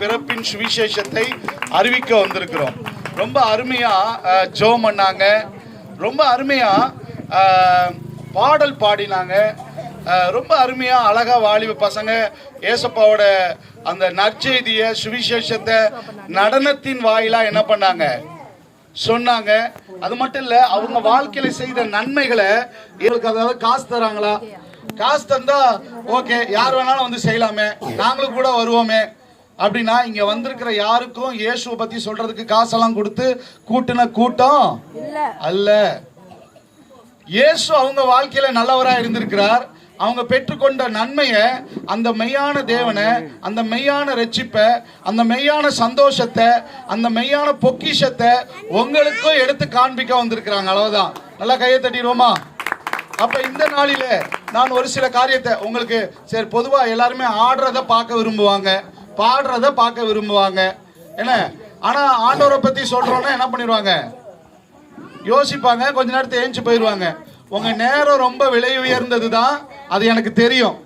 பிறப்பின் சுவிசேஷத்தை அறிவிக்க வந்திருக்கிறோம். ரொம்ப அருமையா ஜோம் பண்ணாங்க. ரொம்ப அருமையா பாடல் பாடினாங்க. ரொம்ப அருமையா அழகா வாலிப பசங்க ஏசப்பாவோட அந்த நற்செய்திய சுவிசேஷத்தை நடனத்தின் வாயிலா என்ன பண்ணாங்க? சொன்னாங்க. அது மட்டும் இல்ல அவங்க வாழ்க்கையில செய்த நன்மைகளை இவங்களுக்கு அதாவது காசு தராங்களா? காசு தந்தா ஓகே யார் வேணாலும் வந்து செய்யலாமே. நாங்களும் கூட வருவோமே. அப்படின்னா இங்க வந்திருக்கிற யாருக்கும் இயேசுவை பத்தி சொல்றதுக்கு காசெல்லாம் கொடுத்து கூட்டின கூட்டம் அல்ல. இயேசு அவங்க வாழ்க்கையில நல்லவரா இருந்திருக்கிறார். அவங்க பெற்றுக்கொண்ட நன்மையை அந்த மெய்யான தேவனை அந்த மெய்யான ரட்சிப்பை அந்த மெய்யான சந்தோஷத்தை அந்த மெய்யான பொக்கிஷத்தை உங்களுக்கும் எடுத்து காண்பிக்க வந்திருக்கிறாங்க. அவ்வளவுதான். நல்லா கையை தட்டிடுவோமா? அப்ப இந்த நாளில நான் ஒரு சில காரியத்தை உங்களுக்கு சரி பொதுவா எல்லாருமே ஆடுறத பார்க்க விரும்புவாங்க. பாடுறத பார்க்க விரும்புவாங்க. என்ன? ஆனா ஆண்டவரை பத்தி சொல்கிறோன்னா என்ன பண்ணிடுவாங்க? யோசிப்பாங்க. கொஞ்ச நேரத்தை ஏஞ்சி போயிடுவாங்க. உங்க நேரம் ரொம்ப விலை உயர்ந்தது தான் அது எனக்கு தெரியும்.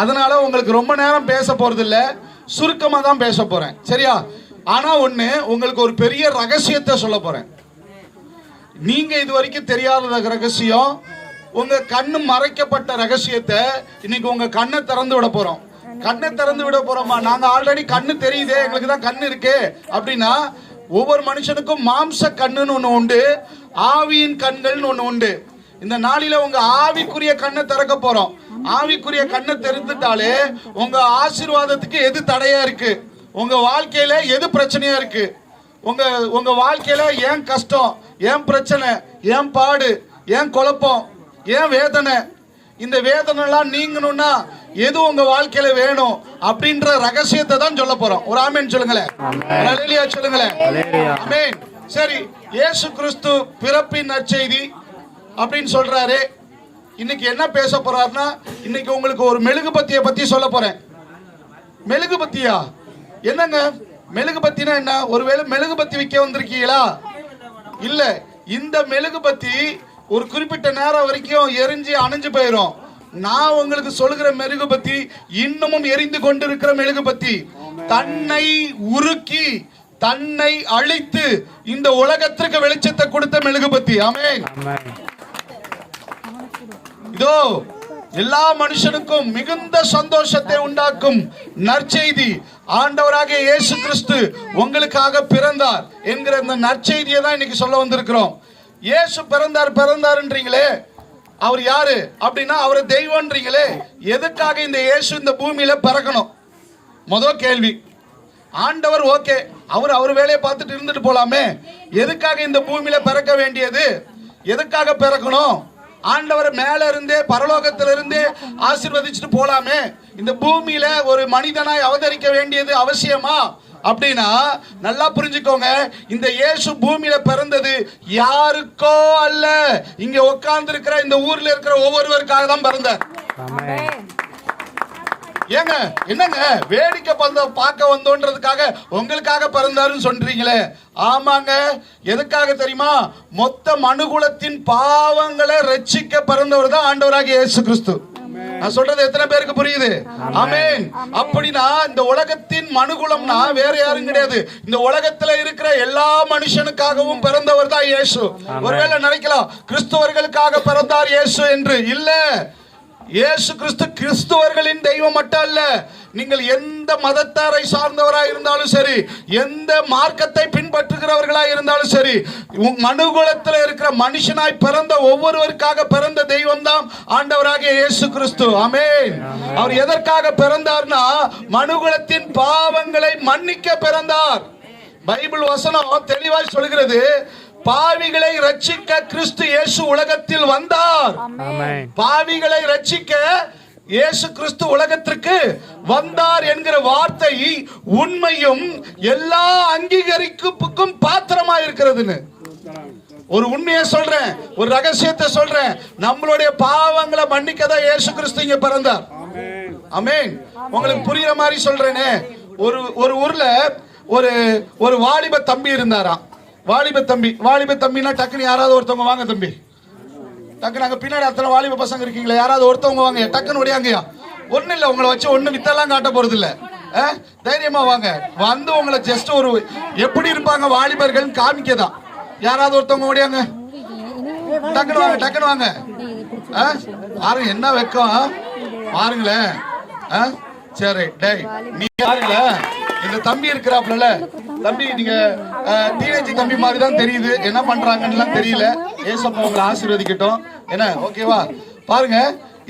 அதனால உங்களுக்கு ரொம்ப நேரம் பேச போறது இல்ல சுருக்கமா தான் பேச போறேன். சரியா? ஆனா ஒண்ணு உங்களுக்கு ஒரு பெரிய ரகசியத்தை சொல்ல போறேன். நீங்க இது வரைக்கும் தெரியாத ரகசியம் உங்க கண்ணு மறைக்கப்பட்ட ரகசியத்தை இன்னைக்கு உங்க கண்ணை திறந்து விட போறோம். கண்ணை திறந்து விட போறோமா? நாங்க ஆல்ரெடி கண்ணு தெரியுதே. எங்களுக்கு தான் கண்ணு இருக்கு. அப்படின்னா ஒவ்வொரு மனுஷனுக்கும் மாம்ச கண்ணுன்னு ஒண்ணு உண்டு ஆவியின் கண்கள்னு ஒண்ணு உண்டு. இந்த நாளில உங்க ஆவிக்குரிய கண்ணை திறக்க போறோம். ஆவிக்குரிய கண்ணை தெரிந்துட்டாலே உங்க ஆசீர்வாதத்துக்கு எது தடையா இருக்கு? உங்க வாழ்க்கையில எது பிரச்சனையா இருக்கு? உங்க உங்க வாழ்க்கையில ஏன் கஷ்டம் ஏன் பிரச்சனை ஏன் பாடு ஏன் குழப்பம் ஏன் வேதனை இந்த வேதனை எல்லாம் நீங்கணும்னா எது உங்க வாழ்க்கையில வேணும் அப்படின்ற ரகசியத்தை தான் சொல்ல போறோம். ஒரு ஆமேன் சொல்லுங்களேன். ஒரு அல்லேலூயா சொல்லுங்களேன். ஆமென். சரி இயேசு கிறிஸ்து பிறப்பின் நற்செய்தி அப்படின்னு சொல்றாரு. இன்னைக்கு என்ன பேச போறாருன்னா இன்னைக்கு உங்களுக்கு ஒரு மெழுகுபத்தியை பத்தி சொல்ல போறேன். மெழுகுபத்தியா? என்னங்க? மெழுகுபத்தினா என்ன? ஒருவேளை மெழுகுபத்தி விற்க வந்திருக்கீங்களா? இல்ல இந்த மெழுகுபத்தி ஒரு குறிப்பிட்ட நேரம் வரைக்கும் எரிஞ்சு அணைஞ்சு போயிடும் நான் உங்களுக்கு சொல்லுகிற மெழுகுபத்தி இன்னமும் எரிந்து கொண்டிருக்கிற மெழுகுபத்தி. தன்னை உருக்கி தன்னை அழித்து இந்த உலகத்திற்கு வெளிச்சத்தை கொடுத்த மெழுகுபத்தி. ஆமே இதோ எல்லா மனுஷனுக்கும் மிகுந்த சந்தோஷத்தை உண்டாக்கும் நற்செய்தி. ஆண்டவராக இயேசு கிறிஸ்து உங்களுக்காக பிறந்தார் என்கிற இந்த நற்செய்தியை தான் இன்னைக்கு சொல்ல வந்திருக்கிறோம். இயேசு பிறந்தார் பிறந்தாருன்றீங்களே. அவர் யாரு? அப்படின்னா அவர் தெய்வம்ன்றீங்களே எதுக்காக இந்த இயேசு இந்த பூமியில பிறக்கணும்? முதல் கேள்வி. ஆண்டவர் ஓகே. அவர் அவர் வேலையை பார்த்துட்டு இருந்துட்டு போலாமே. எதுக்காக இந்த பூமியில பிறக்க வேண்டியது? எதுக்காக பிறக்கணும்? ஆண்டவர் மேல இருந்தே பரலோகத்திலிருந்தே இருந்தே போலாமே. இந்த பூமியில ஒரு மனிதனாய் அவதரிக்க வேண்டியது அவசியமா? அப்படின்னா நல்லா புரிஞ்சுக்கோங்க இந்த இயேசு பூமியில பிறந்தது யாருக்கோ அல்ல. இங்க உட்கார்ந்து இருக்கிற இந்த ஊர்ல இருக்கிற ஒவ்வொருவருக்காக தான் பிறந்தார். ஏங்க என்னங்க? வேடிக்கை பந்த பார்க்க வந்தோன்றதுக்காக உங்களுக்காக பிறந்தாருன்னு சொல்றீங்களே. ஆமாங்க. எதுக்காக தெரியுமா? மொத்த மனுகுலத்தின் பாவங்களை ரட்சிக்க பிறந்தவர் தான் ஆண்டவராகிய இயேசு கிறிஸ்து. நான் சொல்றது எத்தனை பேருக்கு புரியுது? ஆமென். அப்படின்னா இந்த உலகத்தின் மனுகுலம்னா வேற யாரும் கிடையாது. இந்த உலகத்துல இருக்கிற எல்லா மனுஷனுக்காகவும் பிறந்தவர் தான் இயேசு. ஒருவேளை நினைக்கலாம் கிறிஸ்துவர்களுக்காக பிறந்தார் இயேசு என்று. இல்ல. இயேசு கிறிஸ்து கிறிஸ்துவர்களின் தெய்வம் மட்டும் அல்ல. நீங்கள் எந்த மதத்தாரை சார்ந்தவராக இருந்தாலும் சரி எந்த மார்க்கத்தை பின்பற்றுகிறவர்களாக இருந்தாலும் சரி மனுகுலத்தில் இருக்கிற மனுஷனாய் பிறந்த ஒவ்வொருவருக்காக பிறந்த தெய்வம் தான் ஆண்டவராகிய இயேசு கிறிஸ்து. அமேன் அவர் எதற்காக பிறந்தார்னா மனுகுலத்தின் பாவங்களை மன்னிக்க பிறந்தார். பைபிள் வசனம் தெளிவாய் சொல்கிறது பாவிகளை ரட்சிக்க கிறிஸ்து இயேசு உலகத்தில் வந்தார். பாவிகளை ரட்சிக்க இயேசு கிறிஸ்து உலகத்திற்கு வந்தார் என்கிற வார்த்தை உண்மையும் எல்லா அங்கீகரிப்புக்கும் பாத்திரமா இருக்கிறதுன்னு ஒரு உண்மையை சொல்றேன் ஒரு ரகசியத்தை சொல்றேன். நம்மளுடைய பாவங்களை மன்னிக்க தான் இயேசு கிறிஸ்து இங்க பிறந்தார். அமேன் உங்களுக்கு புரியுற மாதிரி சொல்றேனே. ஒரு ஒரு ஊர்ல ஒரு ஒரு வாலிப தம்பி இருந்தாராம். வாலிப தம்பி வாலிப தம்பினா டக்குன்னு யாராவது ஒருத்தவங்க வாங்க தம்பி. டக்குனு அங்க பின்னாடி அத்தனை வாலிப பசங்க இருக்கீங்களா யாராவது ஒருத்தவங்க வாங்க. டக்குன்னு ஓடியாங்கயா ஒண்ணு இல்ல உங்களை வச்சு ஒண்ணு வித்தெல்லாம் காட்ட போறது இல்ல. ஆ? தைரியமா வாங்க. வந்து உங்களை ஜஸ்ட் ஒரு எப்படி இருப்பாங்க வாலிபர்கள் காமிக்கதான் யாராவது ஒருத்தவங்க ஓடியாங்க டக்குனு வாங்க டக்குனு வாங்க. ஆ? பாருங்க என்ன வெக்கம் பாருங்களேன். ஆ? சரி டேய் நீ பாருங்களேன். இந்த தம்பி இருக்கிறாப்ல தம்பி நீங்க டீனேஜ் தம்பி மாதிரி தான் தெரியுது. என்ன பண்றாங்கன்னு தெரியல. ஏசப்பா உங்களை ஆசீர்வதிக்கட்டும். என்ன? ஓகேவா பாருங்க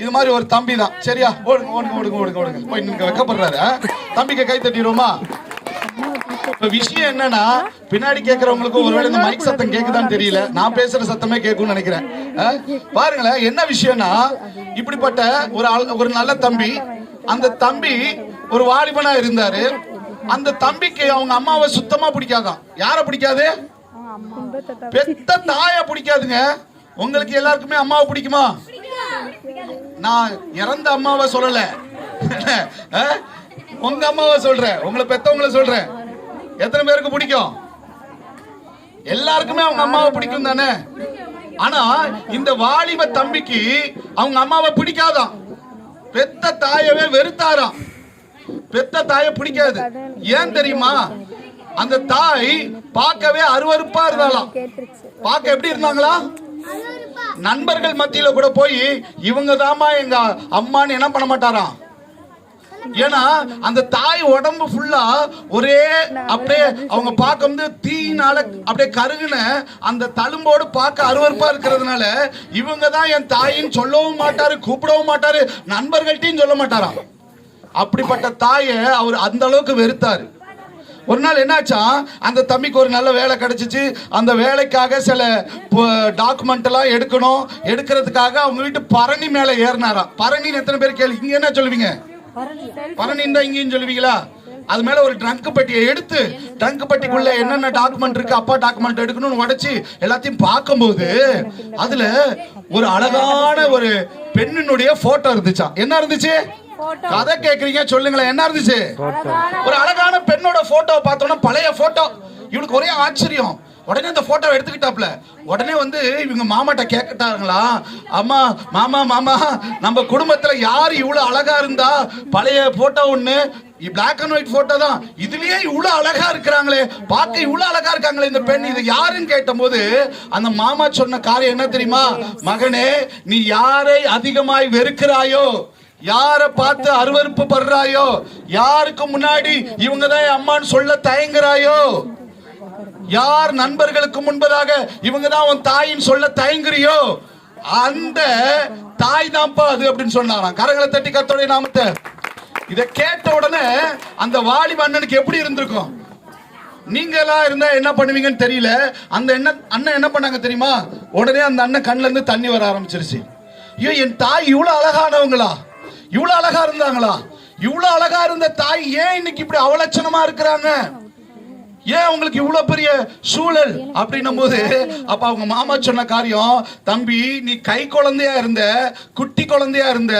இது மாதிரி ஒரு தம்பி தான் சரியா? ஓடுங்க ஓடுங்க ஓடுங்க ஓடுங்க ஓடுங்க. போய் நீங்க வெக்கப்படுறாரு தம்பிக்கு கை தட்டிடுவோமா? இப்ப விஷயம் என்னன்னா பின்னாடி கேக்குறவங்களுக்கு ஒருவேளை இந்த மைக் சத்தம் கேக்குதான்னு தெரியல. நான் பேசுற சத்தமே கேட்கும்னு நினைக்கிறேன். பாருங்களேன் என்ன விஷயம்னா இப்படிப்பட்ட ஒரு ஆள் ஒரு நல்ல தம்பி அந்த தம்பி ஒரு வாலிபனா இருந்தாரு. அந்த தம்பிக்கு அவங்க அம்மாவை சுத்தமா பிடிக்காதான் யார பிடிக்காது? பெத்த தாய பிடிக்காதுங்க. உங்களுக்கு எல்லாருக்குமே அம்மாவை பிடிக்குமா? நான் இறந்த அம்மாவை சொல்லல. உங்க அம்மாவை சொல்றேன். உங்களை பெத்தவங்கள சொல்றேன். எத்தனை பேருக்கு பிடிக்கும்? எல்லாருக்குமே அவங்க அம்மாவை பிடிக்கும் தானே? ஆனா இந்த வாலிப தம்பிக்கு அவங்க அம்மாவை பிடிக்காதாம். பெத்த தாயவே வெறுத்தாராம். பெத்த தாயை பிடிக்காது. ஏன் தெரியுமா? அந்த தாய் பார்க்கவே அருவருப்பா இருந்தாலாம் பார்க்க எப்படி இருந்தாங்களா? நண்பர்கள் மத்தியில கூட போய் இவங்க தாமா எங்க அம்மான்னு என்ன பண்ண மாட்டாராம்? ஏன்னா அந்த தாய் உடம்பு ஃபுல்லா ஒரே அப்படியே அவங்க பார்க்க வந்து தீயினால அப்படியே கருகுன அந்த தழும்போடு பார்க்க அருவருப்பா இருக்கிறதுனால இவங்க தான் என் தாயின்னு சொல்லவும் மாட்டாரு கூப்பிடவும் மாட்டாரு நண்பர்கள்ட்டையும் சொல்ல மாட்டாராம். அப்படிப்பட்ட தாயை அவர் அந்த அளவுக்கு வெறுத்தாரு. ஒரு நாள் என்னாச்சா? அந்த தம்பிக்கு ஒரு நல்ல வேலை கிடைச்சிச்சு. அந்த வேலைக்காக சில டாக்குமெண்ட் எல்லாம் எடுக்கணும். எடுக்கிறதுக்காக அவங்க வீட்டு பரணி மேல ஏறினாராம். பரணின்னு எத்தனை பேர் கேள்வி? இங்க என்ன சொல்லுவீங்க? பரணி தான் இங்கேயும் சொல்லுவீங்களா? அது மேல ஒரு ட்ரங்க் பெட்டியை எடுத்து ட்ரங்க் பெட்டிக்குள்ள என்னென்ன டாக்குமெண்ட் இருக்கு அப்பா டாக்குமெண்ட் எடுக்கணும்னு உடைச்சு எல்லாத்தையும் பார்க்கும்போது அதுல ஒரு அழகான ஒரு பெண்ணினுடைய போட்டோ இருந்துச்சா என்ன இருந்துச்சு? கதை கேக்குறீங்க சொல்லுங்களேன். என்ன இருந்துச்சு? ஒரு அழகான பெண்ணோட போட்டோவை பார்த்தோம்னா பழைய போட்டோ இவளுக்கு ஒரே ஆச்சரியம். உடனே அந்த போட்டோ எடுத்துக்கிட்டாப்ல உடனே வந்து இவங்க மாமாட்ட கேட்டாங்களா அம்மா மாமா மாமா நம்ம குடும்பத்துல யார் இவ்வளவு அழகா இருந்தா? பழைய போட்டோ ஒண்ணு பிளாக் அண்ட் ஒயிட் போட்டோ தான். இதுலயே இவ்வளவு அழகா இருக்கிறாங்களே. பார்க்க இவ்வளவு அழகா இருக்காங்களே இந்த பெண். இது யாருன்னு கேட்டபோது அந்த மாமா சொன்ன காரியம் என்ன தெரியுமா? மகனே நீ யாரை அதிகமாய் வெறுக்கிறாயோ யாரை பார்த்து அருவருப்பு படுறாயோ? யாருக்கு முன்னாடி இவங்க தான் என் அம்மான்னு சொல்ல தயங்குறாயோ? யார் நண்பர்களுக்கு முன்பதாக இவங்க தான் உன் தாயின்னு சொல்ல தயங்குறியோ? அந்த தாய் தான்ப்பா அது அப்படின்னு சொன்னாராம். கரங்களை தட்டி கத்தோடைய நாமத்தை. இதை கேட்ட உடனே அந்த வாலிப அண்ணனுக்கு எப்படி இருந்திருக்கும்? நீங்களா இருந்தா என்ன பண்ணுவீங்கன்னு தெரியல. அந்த என்ன அண்ணன் என்ன பண்ணாங்க தெரியுமா? உடனே அந்த அண்ணன் கண்ணுல இருந்து தண்ணி வர ஆரம்பிச்சிருச்சு. ஐயோ என் தாய் இவ்வளவு அழகானவங்களா? இவ்வளவு அழகா இருந்தாங்களா? இவ்வளவு அழகா இருந்த தாய் ஏன் இன்னைக்கு இப்படி அவலட்சணமா இருக்கிறாங்க? ஏன் உங்களுக்கு இவ்வளவு பெரிய சூழல்? அப்படின்னும் போது அப்ப அவங்க மாமா சொன்ன காரியம் தம்பி நீ கை குழந்தையா இருந்த குட்டி குழந்தையா இருந்த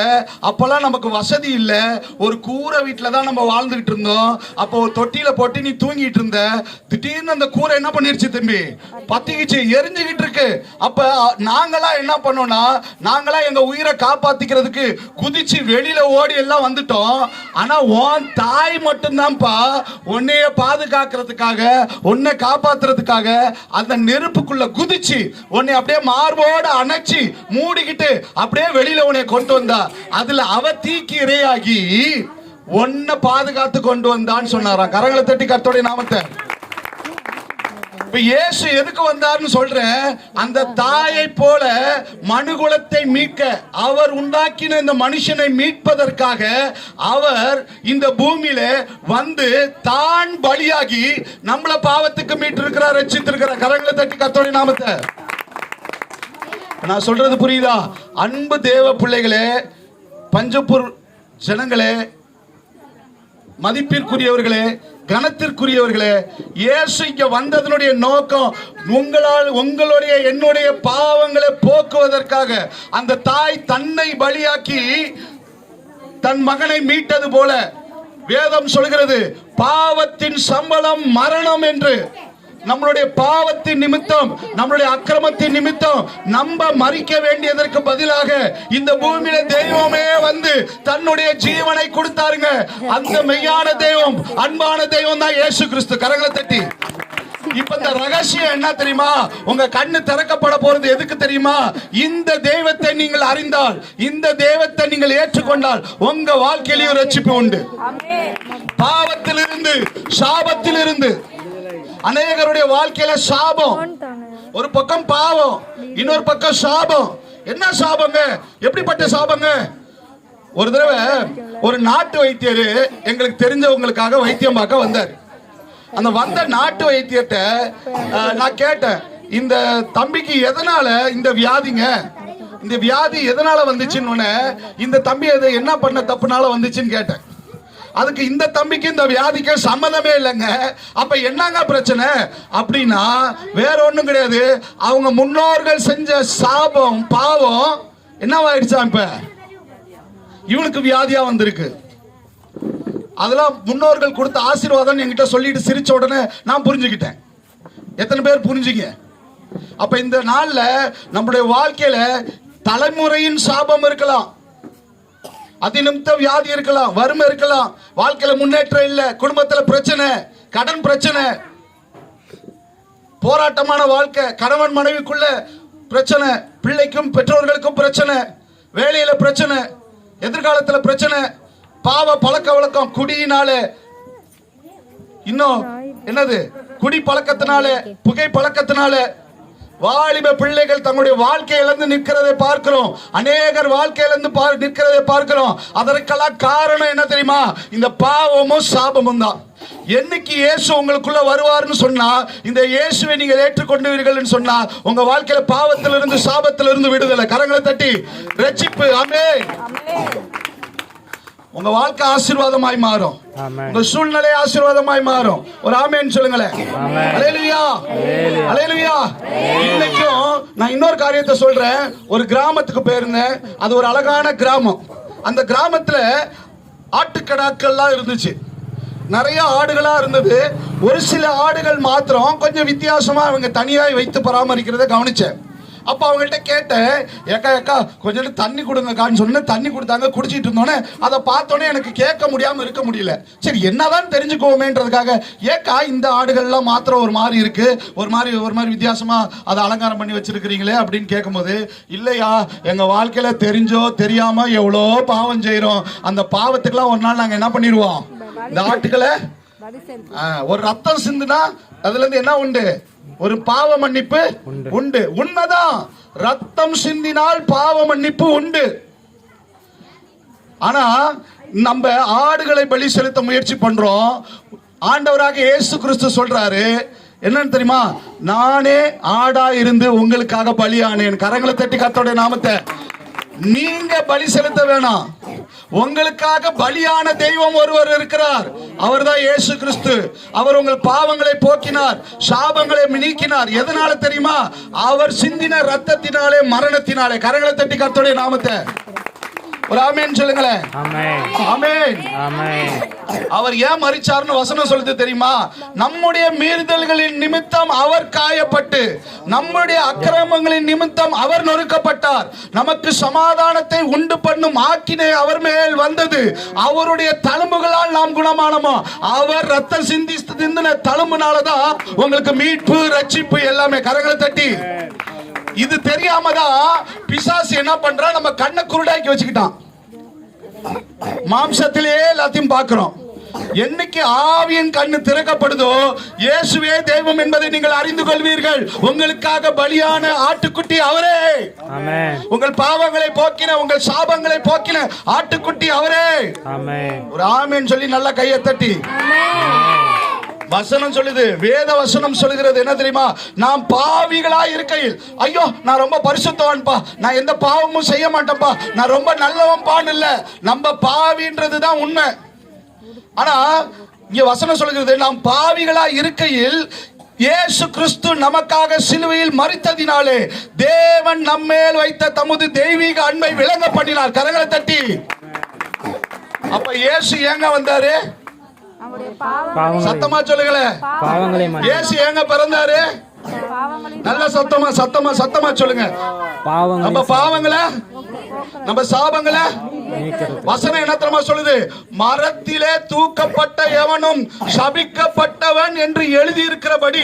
அப்பெல்லாம் நமக்கு வசதி இல்ல. ஒரு கூரை வீட்டுல தான் நம்ம வாழ்ந்துகிட்டு இருந்தோம். அப்போ ஒரு தொட்டியில போட்டு நீ தூங்கிட்டு இருந்த. திடீர்னு அந்த கூரை என்ன பண்ணிருச்சு தம்பி? பத்திக்கிச்சு எரிஞ்சுக்கிட்டு இருக்கு. அப்ப நாங்களா என்ன பண்ணோம்னா நாங்களா எங்க உயிரை காப்பாத்திக்கிறதுக்கு குதிச்சு வெளியில ஓடி எல்லாம் வந்துட்டோம். ஆனா உன் தாய் மட்டும்தான்ப்பா உன்னைய பாதுகாக்கிறதுக்காக உன்னை காப்பாத்துறதுக்காக அந்த நெருப்புக்குள்ள குதிச்சு உன்னை அப்படியே மார்போட அணைச்சு மூடிக்கிட்டு அப்படியே வெளியில உன்னை கொண்டு வந்தா. அதுல அவ தீக்கு இரையாகி உன்னை பாதுகாத்து கொண்டு வந்தான்னு சொன்னாராம். கரங்களை தட்டி கத்தோடைய நாமத்தை. இப்ப இயேசு எதுக்கு வந்தார்னு சொல்றேன்? அந்த தாயை போல மனுகுலத்தை மீட்க. அவர் உண்டாக்கின இந்த மனுஷனை மீட்பதற்காக அவர் இந்த பூமியில வந்து தான் பலியாகி நம்மள பாவத்துக்கு மீட்டு இருக்கிறார் ரச்சித்திருக்கிறார் கரங்களை தட்டி கத்தோடி நாமத்தை. நான் சொல்றது புரியுதா? அன்பு தேவ பிள்ளைகளே பஞ்சப்பூர் ஜனங்களே மதிப்பிற்குரியவர்களே கனத்திற்குரியவர்களே இயேசு இங்க வந்ததனுடைய நோக்கம் உங்களால் உங்களுடைய என்னுடைய பாவங்களை போக்குவதற்காக அந்த தாய் தன்னை பலியாக்கி தன் மகனை மீட்டது போல வேதம் சொல்கிறது பாவத்தின் சம்பளம் மரணம் என்று. நம்மளுடைய பாவத்தின் நிமித்தம் நம்மளுடைய அக்கிரமத்தின் நிமித்தம் நம்ம மறிக்க வேண்டியதற்கு பதிலாக இந்த பூமியில தெய்வமே வந்து தன்னுடைய ஜீவனை கொடுத்தாருங்க. அந்த மெய்யான தெய்வம் அன்பான தெய்வம் தான் இயேசு கிறிஸ்து. கரங்களை தட்டி. இப்ப இந்த ரகசியம் என்ன தெரியுமா? உங்க கண்ணு திறக்கப்பட போறது எதுக்கு தெரியுமா? இந்த தெய்வத்தை நீங்கள் அறிந்தால் இந்த தெய்வத்தை நீங்கள் ஏற்றுக்கொண்டால் உங்க வாழ்க்கையிலையும் ரட்சிப்பு உண்டு. பாவத்திலிருந்து சாபத்திலிருந்து அநேகருடைய வாழ்க்கையில சாபம். ஒரு பக்கம் பாவம் இன்னொரு பக்கம் சாபம். என்ன சாபங்க? எப்படிப்பட்ட சாபங்க? ஒரு தடவை ஒரு நாட்டு வைத்தியர் எங்களுக்கு தெரிஞ்சவங்களுக்காக வைத்தியம் பார்க்க வந்தார். அந்த வந்த நாட்டு வைத்தியத்தை நான் கேட்டேன் இந்த தம்பிக்கு எதனால இந்த வியாதிங்க? இந்த வியாதி எதனால வந்துச்சுன்னு இந்த தம்பி அதை என்ன பண்ண தப்புனால வந்துச்சுன்னு கேட்டேன். அதுக்கு இந்த தம்பிக்கு இந்த வியாதிக்கு சம்மந்தமே இல்லைங்க. அப்ப என்னங்க பிரச்சனை? அப்படின்னா வேற ஒண்ணும் கிடையாது. அவங்க முன்னோர்கள் செஞ்ச சாபம் பாவம் என்னவாயிடுச்சா இப்ப? இவனுக்கு வியாதியா வந்திருக்கு. அதெல்லாம் முன்னோர்கள் கொடுத்த ஆசீர்வாதம் என்கிட்ட சொல்லிட்டு சிரிச்ச உடனே நான் புரிஞ்சுக்கிட்டேன். எத்தனை பேர் புரிஞ்சுங்க? அப்ப இந்த நாள்ல நம்முடைய வாழ்க்கையில தலைமுறையின் சாபம் இருக்கலாம். அதிநிமித்த வியாதி இருக்கலாம் வறுமை இருக்கலாம். வாழ்க்கையில முன்னேற்றம் இல்ல குடும்பத்துல பிரச்சனை கடன் பிரச்சனை. போராட்டமான வாழ்க்கை கணவன் மனைவிக்குள்ள பிரச்சனை பிள்ளைக்கும் பெற்றோர்களுக்கும் பிரச்சனை வேலையில பிரச்சனை எதிர்காலத்துல பிரச்சனை பாவ பழக்க வழக்கம் குடியினால. இன்னும் என்னது? குடி பழக்கத்தினால புகை பழக்கத்தினால வாலிப பிள்ளைகள் தங்களுடைய வாழ்க்கையிலிருந்து நிற்கிறதை பார்க்கிறோம். அநேகர் வாழ்க்கையிலிருந்து பார் நிற்கிறதை பார்க்கிறோம். அதற்கெல்லாம் காரணம் என்ன தெரியுமா? இந்த பாவமும் சாபமும் தான். என்னைக்கு இயேசு உங்களுக்குள்ள வருவார்னு சொன்னா இந்த இயேசுவை நீங்கள் ஏற்றுக்கொண்டுவீர்கள்னு சொன்னா உங்க வாழ்க்கையில பாவத்திலிருந்து சாபத்திலிருந்து விடுதலை. கரங்களை தட்டி ரட்சிப்பு. அமே உங்க வாழ்க்கை ஆசீர்வாதமாய் மாறும். உங்க சூழ்நிலை ஆசீர்வாதமாய் மாறும். ஒரு ஆமேன்னு சொல்லுங்களேன். அலையலுயா. அலையலுயா. இன்னைக்கும் நான் இன்னொரு காரியத்தை சொல்றேன். ஒரு கிராமத்துக்கு போயிருந்தேன். அது ஒரு அழகான கிராமம். அந்த கிராமத்துல ஆட்டுக்கடாக்கள்லாம் இருந்துச்சு. நிறைய ஆடுகளா இருந்தது. ஒரு சில ஆடுகள் மாத்திரம் கொஞ்சம் வித்தியாசமா அவங்க தனியாய் வைத்து பராமரிக்கிறத கவனிச்சேன். அப்போ அவங்கள்ட்ட கேட்டேன் ஏக்கா ஏக்கா கொஞ்சம் தண்ணி கொடுங்கக்கான்னு சொன்னேன். தண்ணி கொடுத்தாங்க குடிச்சிட்டு இருந்தோன்னே அதை பார்த்தோன்னே எனக்கு கேட்க முடியாம இருக்க முடியல. சரி என்னதான் தெரிஞ்சுக்கோமேன்றதுக்காக ஏக்கா இந்த ஆடுகள்லாம் மாத்திரம் ஒரு மாதிரி இருக்கு. ஒரு மாதிரி ஒரு மாதிரி வித்தியாசமா அதை அலங்காரம் பண்ணி வச்சிருக்கிறீங்களே அப்படின்னு கேட்கும்போது இல்லையா எங்க வாழ்க்கையில தெரிஞ்சோ தெரியாம எவ்வளோ பாவம் செய்றோம். அந்த பாவத்துக்கெல்லாம் ஒரு நாள் நாங்க என்ன பண்ணிடுவோம் இந்த ஆட்டுகளை ஆ, ஒரு ரத்தம் சிந்துனா அதுல இருந்து என்ன உண்டு? ஒரு பாவ மன்னிப்பு உண்டு. உண்மைதான். ரத்தம் சிந்தினால் பாவ மன்னிப்பு உண்டு. ஆனா நம்ம ஆடுகளை பலி செலுத்த முயற்சி பண்றோம். ஆண்டவராக இயேசு கிறிஸ்து சொல்றாரு என்னன்னு தெரியுமா? நானே ஆடா இருந்து உங்களுக்காக பலியானேன். கரங்களை தட்டி கத்தோட நாமத்தை. நீங்க பலி செலுத்த வேணாம். உங்களுக்காக பலியான தெய்வம் ஒருவர் இருக்கிறார். அவர்தான் இயேசு கிறிஸ்து. அவர் உங்கள் பாவங்களை போக்கினார் சாபங்களை நீக்கினார். எதனால தெரியுமா? அவர் சிந்தின ரத்தத்தினாலே மரணத்தினாலே. கரங்களை தட்டி கத்தோடைய நாமத்தை. ஒரு ஆமேன் சொல்லுங்களேன். ஆமென். அவர் ஏன் மறிச்சார்னு வசனம் சொல்லுது தெரியுமா? நம்முடைய மீறுதல்களின் நிமித்தம் அவர் காயப்பட்டு நம்முடைய அக்கிரமங்களின் நிமித்தம் அவர் நொறுக்கப்பட்டார். நமக்கு சமாதானத்தை உண்டு பண்ணும் ஆக்கினை அவர் மேல் வந்தது. அவருடைய தழும்புகளால் நாம் குணமானோமோ? அவர் ரத்தம் சிந்தி சிந்தின தழும்புனாலதான் உங்களுக்கு மீட்பு ரட்சிப்பு எல்லாமே. கரங்களை தட்டி. இது தெரியாம தான் பிசாசு என்ன பண்றான் நம்ம கண்ணை குருடாக்கி வச்சுக்கிட்டான். மாம்சத்திலே எல்லாத்தையும் பார்க்கிறோம். என்னைக்கு ஆவியின் கண்ணு திறக்கப்படுதோ இயேசுவே தெய்வம் என்பதை நீங்கள் அறிந்து கொள்வீர்கள். உங்களுக்காக பலியான ஆட்டுக்குட்டி அவரே. ஆமென். உங்கள் பாவங்களை போக்கின உங்கள் சாபங்களை போக்கின ஆட்டுக்குட்டி அவரே. ஆமென். ஒரு ஆமேன்னு சொல்லி நல்லா கையை தட்டி. வசனம் சொல்லுது வேத வசனம் சொல்லுகிறது. என்ன தெரியுமா? நாம் பாவிகளா இருக்கையில். ஐயோ நான் ரொம்ப பரிசுத்தவன்பா. நான் எந்த பாவமும் செய்ய மாட்டேன்ப்பா நான் ரொம்ப நல்லவன் பான் இல்ல. நம்ம பாவின்றது தான் உண்மை. ஆனா இங்க வசனம் சொல்லுகிறது நாம் பாவிகளா இருக்கையில் இயேசு கிறிஸ்து நமக்காக சிலுவையில் மறித்ததினாலே தேவன் நம்மேல் வைத்த தமது தெய்வீக அன்பை விளங்க பண்ணினார். கரங்களை தட்டி. அப்ப இயேசு ஏங்க வந்தாரு? சத்தமா பாவங்களை மன்னி இயேசு எங்க பிறந்தாரு? நல்ல சத்தமா சத்தமா சத்தமா சொல்லுங்க. நம்ம பாவங்களை நம்ம சாபங்களை வசனம் என்ன தெரியுமா சொல்லுது? மரத்திலே தூக்கப்பட்ட எவனும் சபிக்கப்பட்டவன் என்று எழுதி இருக்கிறபடி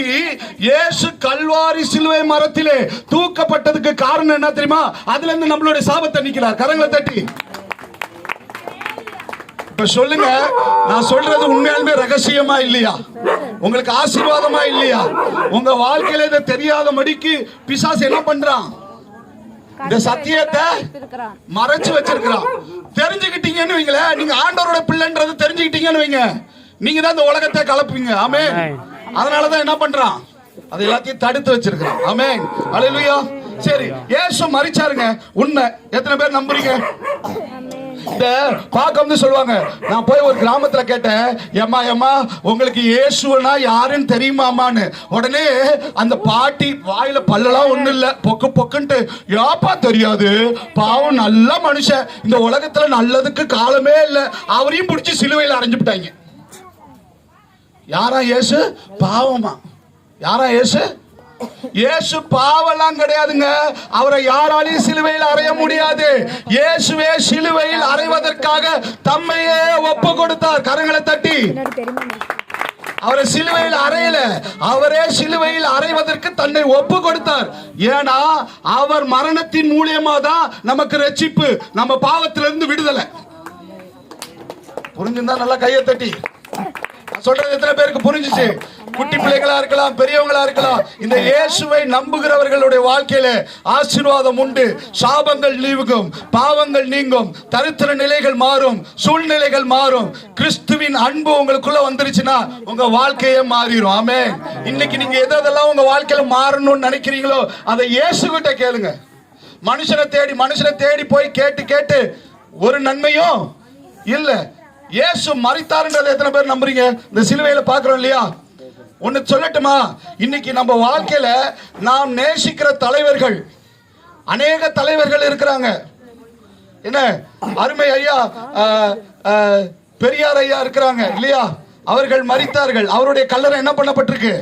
இயேசு கல்வாரி சிலுவை மரத்திலே தூக்கப்பட்டதுக்கு காரணம் என்ன தெரியுமா? அதுல இருந்து நம்மளுடைய சாபத்தை நீக்கிறார் கரங்களை தட்டி. இப்ப சொல்லுங்க நான் சொல்றது உண்மையாலுமே ரகசியமா இல்லையா? உங்களுக்கு ஆசீர்வாதமா இல்லையா? உங்க வாழ்க்கையில இதை தெரியாத மடிக்கு பிசாசு என்ன பண்றான்? இந்த சத்தியத்தை மறைச்சு வச்சிருக்கிறான். தெரிஞ்சுக்கிட்டீங்கன்னு வைங்களேன் நீங்க ஆண்டவரோட பிள்ளைன்றது தெரிஞ்சுக்கிட்டீங்கன்னு வைங்க. நீங்க தான் இந்த உலகத்தை கலப்புவீங்க. ஆமே அதனாலதான் என்ன பண்றான்? அது எல்லாத்தையும் தடுத்து வச்சிருக்கிறான். ஆமே அலையிலுயா சரி ஏசு மறிச்சாருங்க உண்மை. எத்தனை பேர் நம்புறீங்க? இந்த பாக்கம்னு வந்து சொல்லுவாங்க. நான் போய் ஒரு கிராமத்துல கேட்டேன் ஏம்மா ஏம்மா உங்களுக்கு இயேசுனா யாருன்னு தெரியுமாமான்னு? உடனே அந்த பாட்டி வாயில பல்லெல்லாம் ஒண்ணும் இல்ல. பொக்கு பொக்குன்ட்டு யாப்பா தெரியாது? பாவம் நல்ல மனுஷன். இந்த உலகத்துல நல்லதுக்கு காலமே இல்ல. அவரையும் பிடிச்சி சிலுவையில் அரைஞ்சு விட்டாங்க. யாரா இயேசு? பாவமா. யாரா இயேசு? இயேசு பாவெல்லாம் கிடையாதுங்க. அவரை யாராலையும் சிலுவையில் அறைய முடியாது. இயேசுவே சிலுவையில் அறைவதற்காக தம்மையே ஒப்பு கொடுத்தார். கரங்களை தட்டி. அவரை சிலுவையில் அறையல. அவரே சிலுவையில் அறைவதற்கு தன்னை ஒப்பு கொடுத்தார். ஏன்னா அவர் மரணத்தின் மூலியமா தான் நமக்கு ரட்சிப்பு நம்ம பாவத்திலிருந்து விடுதலை. புரிஞ்சிருந்தா நல்லா கையை தட்டி. சொல்றது எத்தனை பேருக்கு புரிஞ்சுச்சு? குட்டி பிள்ளைகளா இருக்கலாம் பெரியவங்களா இருக்கலாம். இந்த இயேசுவை நம்புகிறவர்களுடைய வாழ்க்கையில ஆசீர்வாதம் உண்டு. சாபங்கள் நீங்கும் பாவங்கள் நீங்கும் தரித்திர நிலைகள் மாறும் சூழ்நிலைகள் மாறும். கிறிஸ்துவின் அன்பு உங்களுக்குள்ள வந்துருச்சுன்னா உங்க வாழ்க்கையே மாறிடும் ஆமே இன்னைக்கு நீங்க எது எதெல்லாம் உங்க வாழ்க்கையில மாறணும்னு நினைக்கிறீங்களோ அதை இயேசு கிட்ட கேளுங்க. மனுஷனை தேடி மனுஷனை தேடி போய் கேட்டு கேட்டு ஒரு நன்மையும் இல்லை. இயேசு மறித்தாருன்றதை எத்தனை பேர் நம்புறீங்க? இந்த சிலுவையில பாக்குறோம் இல்லையா? ஒன்னு சொல்லட்டுமா? இன்னைக்கு நம்ம வாழ்க்கையில நாம் நேசிக்கிற தலைவர்கள் அநேக தலைவர்கள் இருக்கிறாங்க. என்ன? அருமை ஐயா பெரியார் ஐயா இருக்கிறாங்க இல்லையா? அவர்கள் மறித்தார்கள். அவருடைய கல்லறை என்ன பண்ணப்பட்டிருக்கு?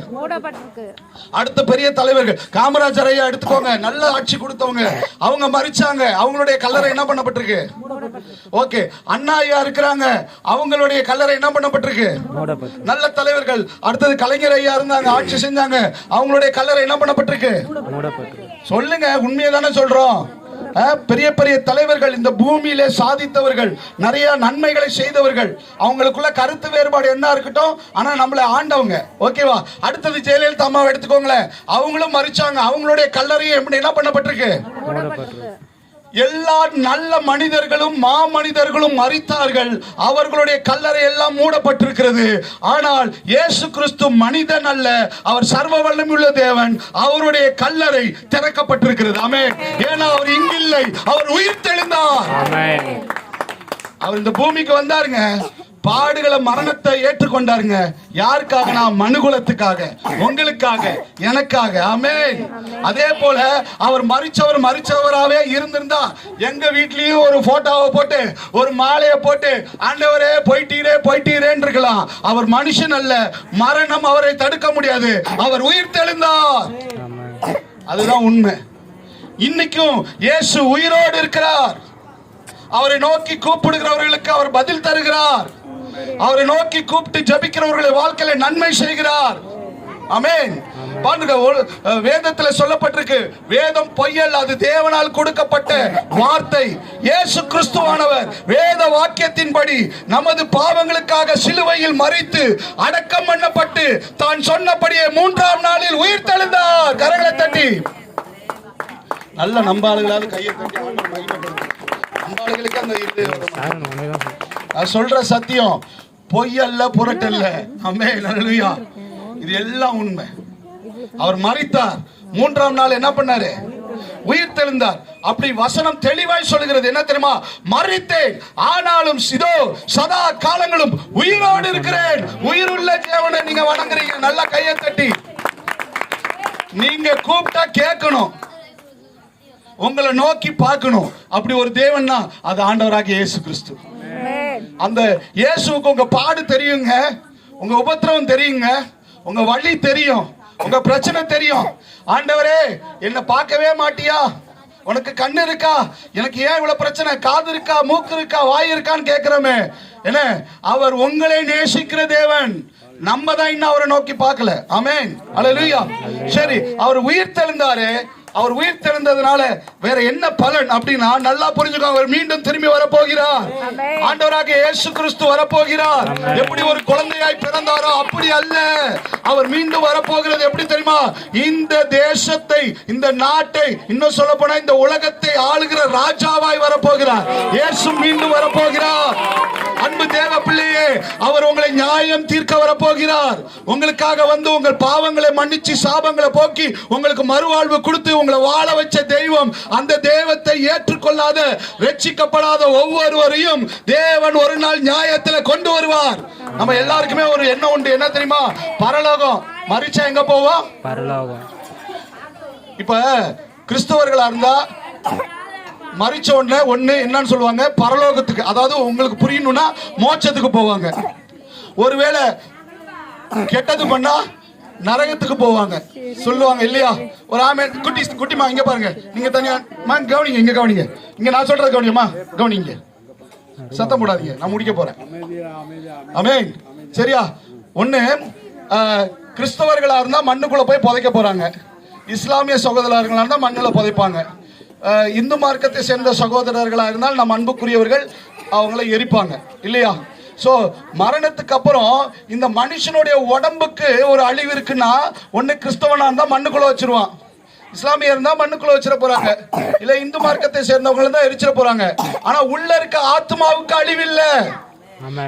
அடுத்த பெரிய தலைவர்கள். காமராஜர் ஐயா எடுத்துக்கோங்க. நல்ல ஆட்சி கொடுத்தவங்க. அவங்க மறிச்சாங்க. அவங்களுடைய கல்லறை என்ன பண்ணப்பட்டிருக்கு? ஓகே. அண்ணா ஐயா இருக்கிறாங்க. அவங்களுடைய கல்லறை என்ன பண்ணப்பட்டிருக்கு? நல்ல தலைவர்கள். அடுத்தது கலைஞர் ஐயா இருந்தாங்க. ஆட்சி செஞ்சாங்க. அவங்களுடைய கல்லறை என்ன பண்ணப்பட்டிருக்கு? சொல்லுங்க. உண்மையை தானே சொல்றோம். பெரிய பெரிய தலைவர்கள் இந்த பூமியிலே சாதித்தவர்கள் நிறைய நன்மைகளை செய்தவர்கள். அவங்களுக்குள்ள கருத்து வேறுபாடு என்ன இருக்கட்டும் ஆனா நம்மளை ஆண்டவங்க. ஓகேவா அடுத்தது ஜெயலலிதா அம்மாவை எடுத்துக்கோங்களேன். அவங்களும் மறிச்சாங்க. அவங்களுடைய கல்லறையும் எப்படி என்ன பண்ணப்பட்டிருக்கு? எல்லா நல்ல மனிதர்களும் மாமனிதர்களும் மறித்தார்கள் அவர்களுடைய கல்லறை எல்லாம் மூடப்பட்டிருக்கிறது. ஆனால் இயேசு கிறிஸ்து மனிதன் அல்ல. அவர் சர்வ வல்லமையுள்ள தேவன். அவருடைய கல்லறை திறக்கப்பட்டிருக்கிறது. ஆமே ஏன்னா அவர் இங்கில்லை. அவர் உயிர் தெளிந்தார். ஆமென். அவர் இந்த பூமிக்கு வந்தாருங்க. பாடுகளை மரணத்தை ஏற்றுக்கொண்டாருங்க. யாருக்காக? நான் மனுகுலத்துக்காக. உங்களுக்காக. எனக்காக. ஆமே அதே போல அவர் மறிச்சவர் மறிச்சவராகவே இருந்திருந்தா எங்க வீட்லயும் ஒரு போட்டோவை போட்டு ஒரு மாலையை போட்டு ஆண்டவரே போயிட்டீரே போயிட்டீரேன்னு இருக்கலாம் அவர் மனுஷன் அல்ல. மரணம் அவரை தடுக்க முடியாது. அவர் உயிர் தெளிந்தார். அதுதான் உண்மை. இன்னைக்கும் இயேசு உயிரோடு இருக்கிறார். அவரை நோக்கி கூப்பிடுகிறவர்களுக்கு அவர் பதில் தருகிறார். அவரை நோக்கி கூப்பிட்டு ஜபிக்கிறவர்களை வாழ்க்கையில நன்மை செய்கிறார். அமேன் பாருங்க வேதத்துல சொல்லப்பட்டிருக்கு. வேதம் பொய்யல் அது தேவனால் கொடுக்கப்பட்ட வார்த்தை. இயேசு கிறிஸ்துவானவர் வேத வாக்கியத்தின்படி நமது பாவங்களுக்காக சிலுவையில் மறித்து அடக்கம் பண்ணப்பட்டு தான் சொன்னபடியே மூன்றாம் நாளில் உயிர் தெழுந்தார். கரங்களை தட்டி. நல்ல நம்பாளுகளாவது கையை தட்டி நம்பாளுகளுக்கு அந்த நான் சொல்ற சத்தியம் பொய் அல்ல புரட்டல்ல. அம்மே நல்லலுயா இது எல்லாம் உண்மை. அவர் மறித்தார் மூன்றாம் நாள் என்ன பண்ணாரு? உயிர் தெழுந்தார். அப்படி வசனம் தெளிவாய் சொல்லுகிறது. என்ன தெரியுமா? மறித்தேன் ஆனாலும் சிதோ சதா காலங்களும் உயிரோடு இருக்கிறேன். உயிருள்ள தேவனை நீங்க வணங்குறீங்க. நல்லா கையை தட்டி. நீங்க கூப்பிட்டா கேட்கணும். உங்களை நோக்கி பார்க்கணும். அப்படி ஒரு தேவன்னா அது ஆண்டவராக இயேசு கிறிஸ்து. அந்த இயேசுவுக்கு உங்க பாடு தெரியுங்க. உங்க உபத்திரவம் தெரியுங்க. உங்க வழி தெரியும். உங்க பிரச்சனை தெரியும். ஆண்டவரே என்ன பார்க்கவே மாட்டியா? உனக்கு கண்ணு இருக்கா? எனக்கு ஏன் இவ்வளவு பிரச்சனை? காது இருக்கா? மூக்கு இருக்கா? வாய் இருக்கான்னு கேக்குறோமே. என்ன? அவர் உங்களை நேசிக்கிற தேவன். நம்ம தான் இன்னும் அவரை நோக்கி பார்க்கல. ஆமென் அல்லேலூயா சரி அவர் உயிர் தெழுந்தாரு. அவர் உயிர் தெழுந்ததுனால வேற என்ன பலன் அப்படின்னா நல்லா புரிஞ்சுக்கோ அவர் மீண்டும் திரும்பி வரப்போகிறார். ஆண்டவராக இயேசு கிறிஸ்து வரப்போகிறார். எப்படி ஒரு குழந்தையாய் பிறந்தாரோ அப்படி அல்ல. அவர் மீண்டும் வரப்போகிறது எப்படி தெரியுமா? இந்த தேசத்தை இந்த நாட்டை இன்னும் சொல்ல போனா இந்த உலகத்தை ஆளுகிற ராஜாவாய் வரப்போகிறார். இயேசு மீண்டும் வரப்போகிறார். அன்பு தேவ பிள்ளையே அவர் உங்களை நியாயம் தீர்க்க வரப்போகிறார். உங்களுக்காக வந்து உங்கள் பாவங்களை மன்னிச்சு சாபங்களை போக்கி உங்களுக்கு மறுவாழ்வு கொடுத்து உங்களை வாழ வச்ச தெய்வம் அந்த தெய்வத்தை ஏற்றுக்கொள்ளாத ரட்சிக்கப்படாத ஒவ்வொருவரையும் தேவன் ஒரு நாள் நியாயத்துல கொண்டு வருவார். நம்ம எல்லாருக்குமே ஒரு எண்ணம் உண்டு. என்ன தெரியுமா? பரலோகம். மறிச்சா எங்க போவோம்? பரலோகம். இப்ப கிறிஸ்தவர்களா இருந்தா மறிச்ச ஒன்று ஒண்ணு என்னன்னு சொல்லுவாங்க? பரலோகத்துக்கு. அதாவது உங்களுக்கு புரியணும்னா மோட்சத்துக்கு போவாங்க. ஒருவேளை கெட்டது பண்ணா நரகத்துக்கு போவாங்க. சொல்லுவாங்க இல்லையா? ஒரு ஆமே குட்டி குட்டிமா இங்க பாருங்க. நீங்க தனியா கவனிங்க இங்க கவனிங்க. இங்க நான் சொல்றது கவனியம்மா கவனிங்க. சத்தம் போடாதீங்க. நான் முடிக்க போறேன். அமேன் சரியா? ஒண்ணு கிறிஸ்தவர்களா இருந்தா மண்ணுக்குள்ள போய் புதைக்க போறாங்க. இஸ்லாமிய சகோதரர்களா இருந்தா மண்ணுல புதைப்பாங்க. இந்து மார்க்கத்தை சேர்ந்த சகோதரர்களா இருந்தால் நம்ம அன்புக்குரியவர்கள் அவங்கள எரிப்பாங்க இல்லையா? சோ மரணத்துக்கு அப்புறம் இந்த மனுஷனுடைய உடம்புக்கு ஒரு அழிவு இருக்குன்னா ஒண்ணு கிறிஸ்தவனா இருந்தா மண்ணுக்குள்ள வச்சிருவான். இஸ்லாமியர் இருந்தா மண்ணுக்குள்ள வச்சிட போறாங்க. இல்ல இந்து மார்க்கத்தை சேர்ந்தவங்க தான் எரிச்சிட போறாங்க. ஆனா உள்ள இருக்க ஆத்மாவுக்கு அழிவில்லை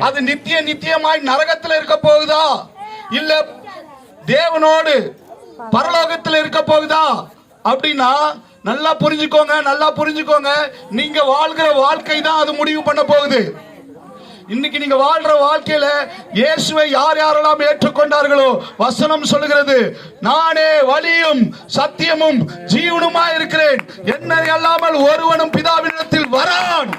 அது நித்திய நித்தியமாய் நரகத்துல இருக்க போகுதா? இல்ல தேவனோடு பரலோகத்துல இருக்க போகுதா? அப்படின்னா நல்லா புரிஞ்சுக்கோங்க நல்லா புரிஞ்சுக்கோங்க. நீங்க வாழ்கிற வாழ்க்கை தான் அது முடிவு பண்ண போகுது. இன்னைக்கு நீங்க வாழ்ற வாழ்க்கையில இயேசுவை யார் யாரெல்லாம் ஏற்றுக்கொண்டார்களோ வசனம் சொல்லுகிறது நானே வழியும் சத்தியமும் ஜீவனுமா இருக்கிறேன். என்னை அல்லாமல் ஒருவனும் பிதாவினிடத்தில் வரான்.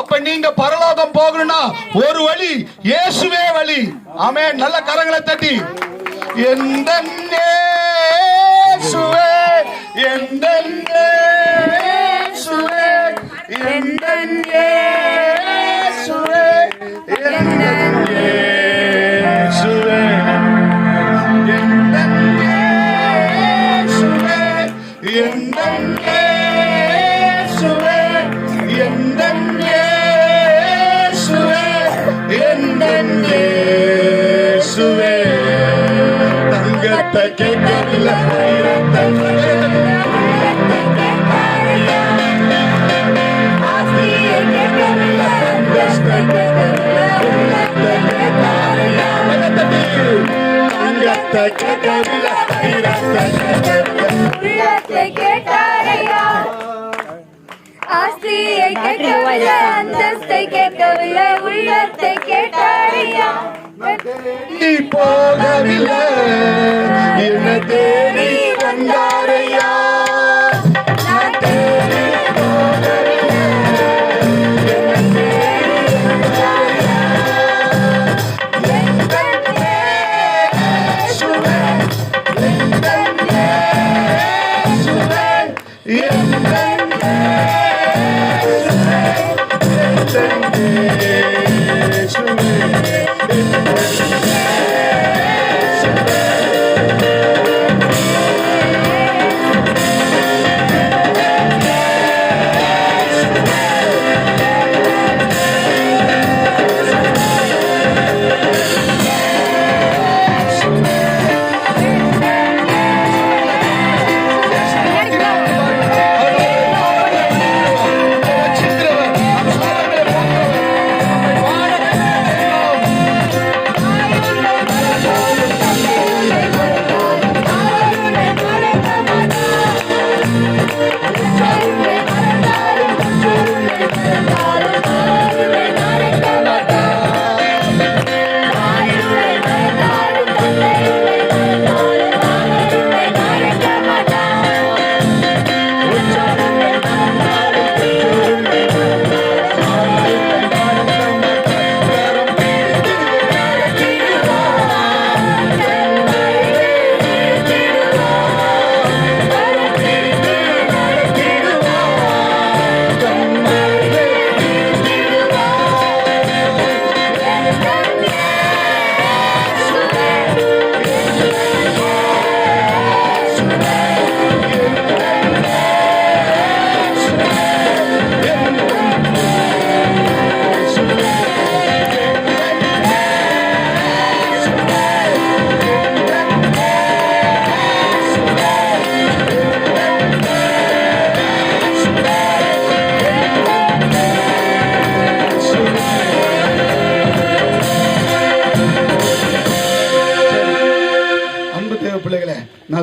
அப்ப நீங்க பரலோகம் போகணும்னா ஒரு வழி இயேசுவே வழி. ஆமே நல்ல கரங்களை தட்டி. எந்த சுவே எந்தன் சுவே எந்தன் ஏ உள்ளத்தை கேட்டாரையா ஆஸ்தியை கேட்கவில்லை அந்தஸ்தை கேட்கவில்லை உள்ளத்தை கேட்டாரையா நீ போகவில்லை. என்ன தேடி வந்தாரையா?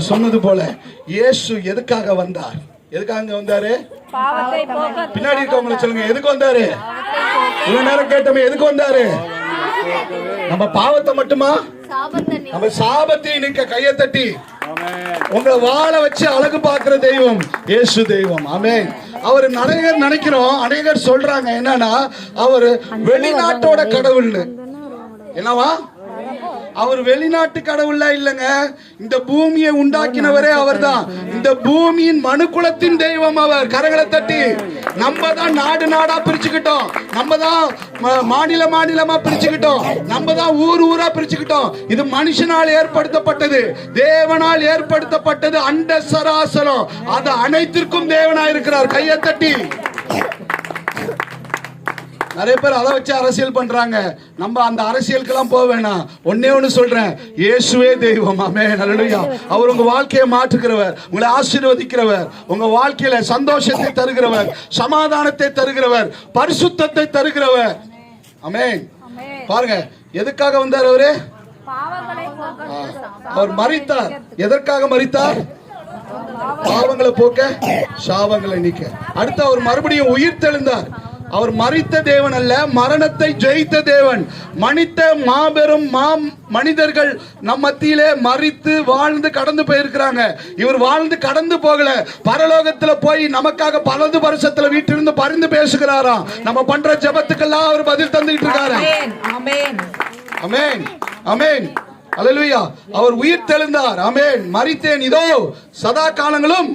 சொன்னது போல இயேசு எதுக்காக வந்தார்? எதுக்காக வந்தாரு? பின்னாடி இருக்கவங்களை சொல்லுங்க எதுக்கு வந்தாரு? இவ்வளவு நேரம் கேட்டோமே எதுக்கு வந்தாரு? நம்ம பாவத்தை மட்டுமா? நம்ம சாபத்தை நீக்க கையை தட்டி உங்களை வாழ வச்சு அழகு பார்க்கிற தெய்வம் இயேசு தெய்வம். ஆமென். அவர் அநேகர் நினைக்கிறோம் அநேகர் சொல்றாங்க என்னன்னா அவர் வெளிநாட்டோட கடவுள்னு. என்னவா? அவர் வெளிநாட்டு கடவுள்லாம் இல்லைங்க. இந்த பூமியை உண்டாக்கினவரே அவர்தான். இந்த பூமியின் மனுக்குலத்தின் தெய்வம் அவர். கரங்களை தட்டி. நம்ம தான் நாடு நாடா பிரிச்சுக்கிட்டோம். நம்ம தான் மாநில மாநிலமா பிரிச்சுக்கிட்டோம். நம்ம தான் ஊர் ஊரா பிரிச்சுக்கிட்டோம். இது மனுஷனால் ஏற்படுத்தப்பட்டது. தேவனால் ஏற்படுத்தப்பட்டது. அண்ட சராசரம். அது அனைத்திற்கும் தேவனாயிருக்கிறார். கையை தட்டி. நிறைய பேர் அதை வச்சு அரசியல் பண்றாங்க. நம்ம அந்த அரசியலுக்கெல்லாம் போக வேணாம். ஒன்னே ஒண்ணு சொல்றேன். இயேசுவே தெய்வம். ஆமே நல்லலுயா அவர் உங்க வாழ்க்கையை மாற்றுகிறவர். உங்களை ஆசீர்வதிக்கிறவர். உங்க வாழ்க்கையில சந்தோஷத்தை தருகிறவர். சமாதானத்தை தருகிறவர். பரிசுத்தத்தை தருகிறவர். அமே பாருங்க எதுக்காக வந்தார் அவரு? அவர் மறித்தார் எதற்காக மறித்தார் பாவங்களை போக்க சாபங்களை நீக்க. அடுத்து அவர் மறுபடியும் உயிர் தெழுந்தார். அவர் மறித்த தேவன் அல்ல மரணத்தை ஜெயித்த தேவன். மனித மாபெரும் மாம் மனிதர்கள் நம் மத்தியிலே மறித்து வாழ்ந்து கடந்து போயிருக்கிறாங்க. இவர் வாழ்ந்து கடந்து போகல. பரலோகத்துல போய் நமக்காக பலது வருஷத்துல வீட்டிலிருந்து பரிந்து பேசுகிறாராம். நம்ம பண்ற ஜெபத்துக்கெல்லாம் அவர் பதில் தந்துகிட்டு இருக்காரு ஆமென் அமேன் அமேன் அல்லேலூயா அவர் உயிர் தெழுந்தார். அமேன் மரித்தேன் இதோ சதா காலங்களும்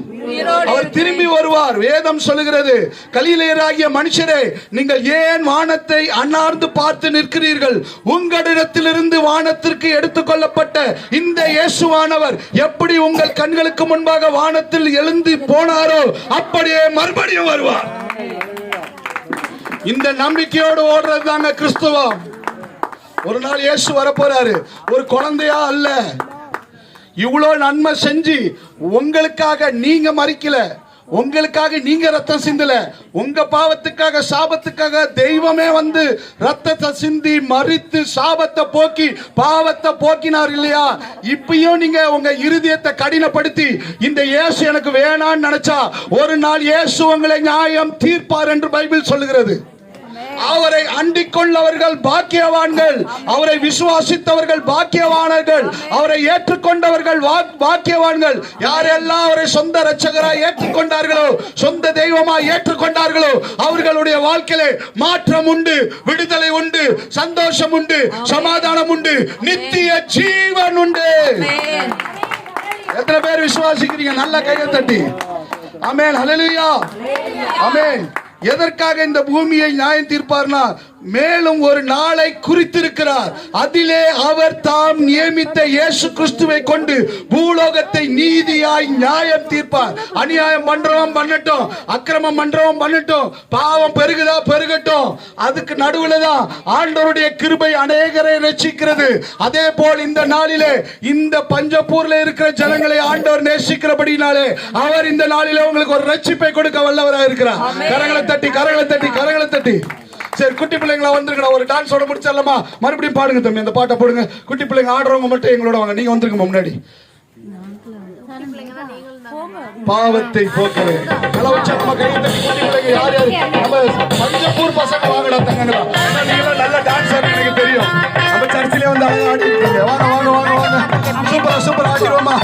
அவர் திரும்பி வருவார். வேதம் சொல்லுகிறது கலிலேயராகிய மனுஷரே நீங்கள் ஏன் வானத்தை அண்ணார்ந்து பார்த்து நிற்கிறீர்கள்? உங்களிடத்திலிருந்து வானத்திற்கு எடுத்துக்கொள்ளப்பட்ட இந்த இயேசுவானவர் எப்படி உங்கள் கண்களுக்கு முன்பாக வானத்தில் எழுந்து போனாரோ அப்படியே மறுபடியும் வருவார். இந்த நம்பிக்கையோடு ஓடுறது தாங்க கிறிஸ்துவம். ஒரு நாள் இயேசு வரப்போறாரு. ஒரு குழந்தையா அல்ல. இவ்வளோ நன்மை செஞ்சு உங்களுக்காக நீங்க மறிக்கல உங்களுக்காக நீங்க ரத்தம் சிந்தல. உங்க பாவத்துக்காக சாபத்துக்காக தெய்வமே வந்து ரத்தத்தை சிந்தி மறித்து சாபத்தை போக்கி பாவத்தை போக்கினார் இல்லையா? இப்பயும் நீங்க உங்க இருதயத்தை கடினப்படுத்தி இந்த இயேசு எனக்கு வேணான்னு நினைச்சா ஒரு நாள் இயேசு உங்களை நியாயம் தீர்ப்பார் என்று பைபிள் சொல்லுகிறது. அவரை அண்டிக் கொள்ளவர்கள் பாக்கியவான்கள். அவரை விசுவாசித்தவர்கள் பாக்கியவானர்கள். அவரை ஏற்றுக்கொண்டவர்கள் வா- பாக்கியவான்கள். யாரெல்லாம் அவரை சொந்த ரட்சகராய் ஏற்றுக்கொண்டார்களோ சொந்த தெய்வமாய் ஏற்றுக்கொண்டார்களோ அவர்களுடைய வாழ்க்கையிலே மாற்றம் உண்டு விடுதலை உண்டு சந்தோஷம் உண்டு சமாதானம் உண்டு நித்திய ஜீவன் உண்டு. எத்தனை பேர் விசுவாசிக்கிறீங்க? நல்ல கையை தட்டி. அமேன் அமேன் எதற்காக இந்த பூமியை நியாயம் தீர்ப்பார்னா மேலும் ஒரு நாளை குறித்திருக்கிறார். அதிலே அவர் தாம் நியமித்த இயேசு கிறிஸ்துவை கொண்டு பூலோகத்தை நீதியாய் நியாயம் தீர்ப்பார். அநியாயம் பண்றவன் பண்ணட்டும் அக்கிரமம் பண்றவன் பண்ணட்டும் பாவம் பெருகுதா பெருகட்டும். அதுக்கு நடுவுல தான் ஆண்டவருடைய கிருபை அநேகரை ரட்சிக்கிறது. அதே போல் இந்த நாளிலே இந்த பஞ்சப்பூர்ல இருக்கிற ஜனங்களை ஆண்டவர் நேசிக்கிறபடினாலே அவர் இந்த நாளிலே உங்களுக்கு ஒரு ரட்சிப்பை கொடுக்க வல்லவராக இருக்கிறார் கரங்களை தட்டி கரங்களை தட்டி கரங்களை தட்டி. சரி குட்டி பிள்ளைங்களா வந்திருக்கா ஒரு டான்ஸோட முடிச்சிடலாமா? மறுபடியும் பாடுங்க தம்பி அந்த பாட்டை போடுங்க. குட்டி பிள்ளைங்க ஆடுறவங்க மட்டும் எங்களோட வாங்க. நீங்க வந்திருக்கோம் முன்னாடி. பாவத்தை போக்கவே. கலவச்சா நம்ம பிள்ளைங்க யார் யார்? நம்ம பஞ்சப்பூர் பசங்க வாங்கடா தங்கங்களா நீங்களும் நல்ல டான்ஸர் எனக்கு தெரியும். நம்ம சர்ச்சிலே வந்து அவங்க ஆடி வாங்க வாங்க வாங்க வாங்க. சூப்பரா சூப்பரா ஆடிடுவோமா